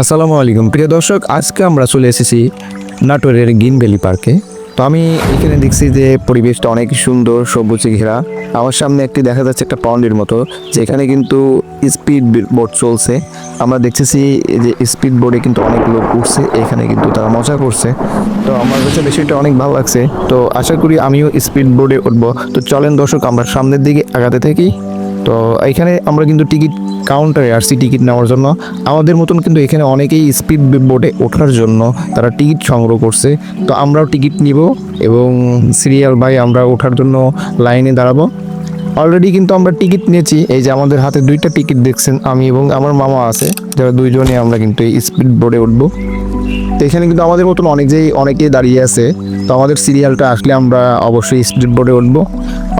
আসসালামু আলাইকুম। প্রিয় দর্শক, আজকে আমরা চলে এসেছি নাটোরের গ্রিন ভ্যালি পার্কে। তো আমি এখানে দেখছি যে পরিবেশটা অনেক সুন্দর, সবুজে ঘেরা। আমার সামনে একটি দেখা যাচ্ছে একটা পাউন্ডের মতো, যেখানে কিন্তু স্পিড বোট চলছে। আমরা দেখতেছি যে স্পিড বোর্ডে কিন্তু অনেক লোক উঠছে, এখানে কিন্তু তারা মজা করছে। তো আমার কাছে বিষয়টা অনেক ভালো লাগছে। তো আশা করি আমিও স্পিড বোর্ডে উঠবো। তো চলেন দর্শক, আমরা সামনের দিকে আগাতে থাকি। তো এখানে আমরা কিন্তু টিকিট কাউন্টারে আর সি টিকিট নেওয়ার জন্য। আমাদের মতন কিন্তু এখানে অনেকেই স্পিড বোটে ওঠার জন্য তারা টিকিট সংগ্রহ করছে। তো আমরাও টিকিট নিব এবং সিরিয়াল বাই আমরা ওঠার জন্য লাইনে দাঁড়াবো। অলরেডি কিন্তু আমরা টিকিট নিয়েছি। এই যে আমাদের হাতে দুইটা টিকিট দেখছেন আমি এবং আমার মামা আছে। যারা দুইজনে আমরা কিন্তু এই স্পিড বোর্ডে উঠবো। তো এখানে কিন্তু আমাদের মতন অনেক যে অনেকেই দাঁড়িয়ে আছে। তো আমাদের সিরিয়ালটা আসলে আমরা অবশ্যই স্পিড বোর্ডে উঠবো।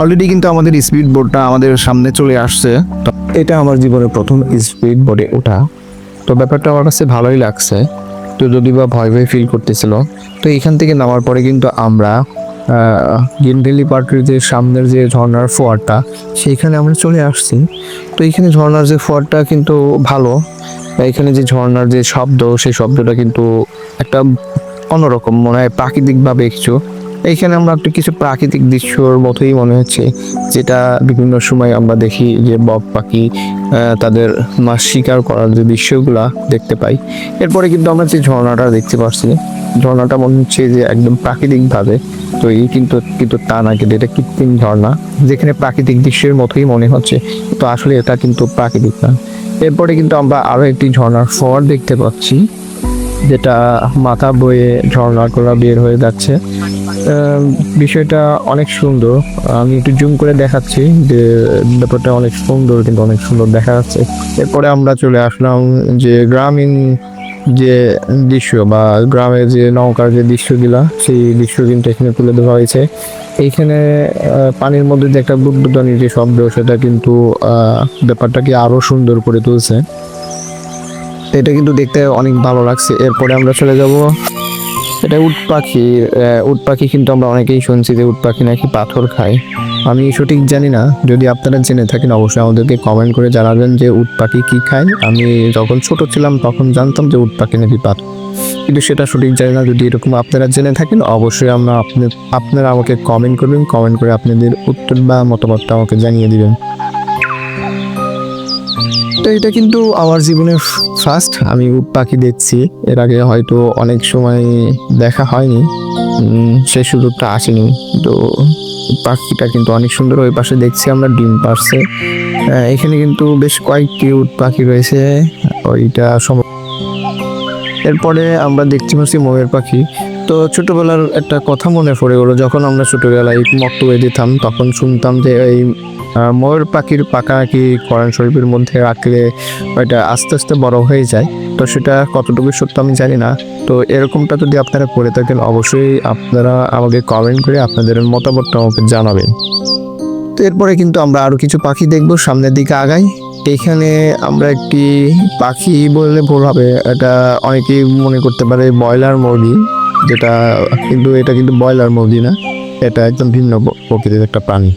অলরেডি কিন্তু আমাদের স্পিড বোর্ডটা আমাদের সামনে চলে আসছে। তো এটা আমার জীবনের প্রথম স্পিড বোর্ডে ওঠা। তো ব্যাপারটা আমার কাছে ভালোই লাগছে। তো যদি বা ভয় ভয় ফিল করতেছিল, তো এখান থেকে নামার পরে কিন্তু আমরা গ্রিন পার্কের যে সামনের যে ঝর্নার ফোয়ারটা, সেইখানে আমরা চলে আসছি। তো এইখানে ঝর্ণার যে ফোয়ারটা কিন্তু ভালো। এখানে যে ঝর্ণার যে শব্দ, সেই শব্দটা কিন্তু একটা অন্যরকম, মনে হয় প্রাকৃতিকভাবে কিছু। এইখানে আমরা একটু কিছু প্রাকৃতিক দৃশ্যর মতোই মনে হচ্ছে, যেটা বিভিন্ন সময় আমরা দেখি যে বক পাখি তাদের মাছ শিকার করার যে দৃশ্যগুলা দেখতে পাই। এরপরে কিন্তু আমরা যে ঝর্ণাটা দেখতে পাচ্ছি ঝর্ণাটা মনে হচ্ছে যে একদম প্রাকৃতিকভাবে তৈরি, কিন্তু কিন্তু তা না, কিন্তু এটা কৃত্রিম ঝর্ণা, যেখানে প্রাকৃতিক দৃশ্যের মতোই মনে হচ্ছে তো আসলে এটা কিন্তু প্রাকৃতিক না। এরপরে কিন্তু আমরা আরও একটি ঝর্ণার ফোয়ার দেখতে পাচ্ছি। যেটা মাথা বয়ে ঝর্ণাগুলো বের হয়ে যাচ্ছে। বিষয়টা অনেক সুন্দর। আমি একটু জুম করে দেখাচ্ছি যে ব্যাপারটা অনেক সুন্দর কিন্তু অনেক সুন্দর দেখা যাচ্ছে। এরপরে আমরা চলে আসলাম যে গ্রামীণ যে দৃশ্য বা গ্রামের যে নৌকার যে দৃশ্যগুলা, সেই দৃশ্য কিন্তু এখানে তুলে ধরা হয়েছে। এইখানে পানির মধ্যে যে একটা বুদ্ধদানির যে শব্দ, সেটা কিন্তু ব্যাপারটাকে আরও সুন্দর করে তুলছে। এটা কিন্তু দেখতে অনেক ভালো লাগছে। এরপরে আমরা চলে যাব। এটা উট পাখি উট পাখি কিন্তু আমরা অনেকেই শুনছি যে উট পাখি নাকি পাথর খায়। আমি সঠিক জানি না, যদি আপনারা জেনে থাকেন অবশ্যই আমাদেরকে কমেন্ট করে জানাবেন যে উট পাখি কী খায়। আমি যখন ছোট ছিলাম তখন জানতাম যে উট পাখি নাকি পাথর। কিন্তু সেটা সঠিক জানি না, যদি এরকম আপনারা জেনে থাকেন অবশ্যই আমরা আপনি আপনারা আমাকে কমেন্ট করবেন কমেন্ট করে আপনাদের উত্তর বা মতামতটা আমাকে জানিয়ে দিবেন। তো এটা কিন্তু আমার জীবনের ফার্স্ট আমি উট পাখি দেখছি। এর আগে হয়তো অনেক সময় দেখা হয়নি। সেই সুযোগটা আসেনি। তো পাখিটা কিন্তু অনেক সুন্দর, ওই পাশে দেখছি আমরা ডিম পারছে। এখানে কিন্তু বেশ কয়েকটি উট পাখি রয়েছে। ওইটা সম- এরপরে আমরা দেখতে পাচ্ছি ময়ূর পাখি। তো ছোটবেলার একটা কথা মনে পড়ে গেলো, যখন আমরা ছোটবেলায় মক্তবে দিতাম, তখন শুনতাম যে এই ময়ূর পাখির পাকা নাকি কোরআন শরীফের মধ্যে রাখলে ওইটা আস্তে আস্তে বড় হয়ে যায়? তো সেটা কতটুকু সত্য আমি জানি না। তো এরকমটা যদি আপনারা করে থাকেন, অবশ্যই আপনারা আমাকে কমেন্ট করে আপনাদের মতামতটা আমাকে জানাবেন। তো এরপরে কিন্তু আমরা আরও কিছু পাখি দেখব, সামনের দিকে আগাই। এখানে আমরা একটি পাখি বললে ভুল হবে, এটা অনেকেই মনে করতে পারে ব্রয়লার মুরগি। যেটা কিন্তু এটা কিন্তু ব্রয়লার মুরগি না এটা একদম ভিন্ন প্রকৃতির একটা প্রাণী।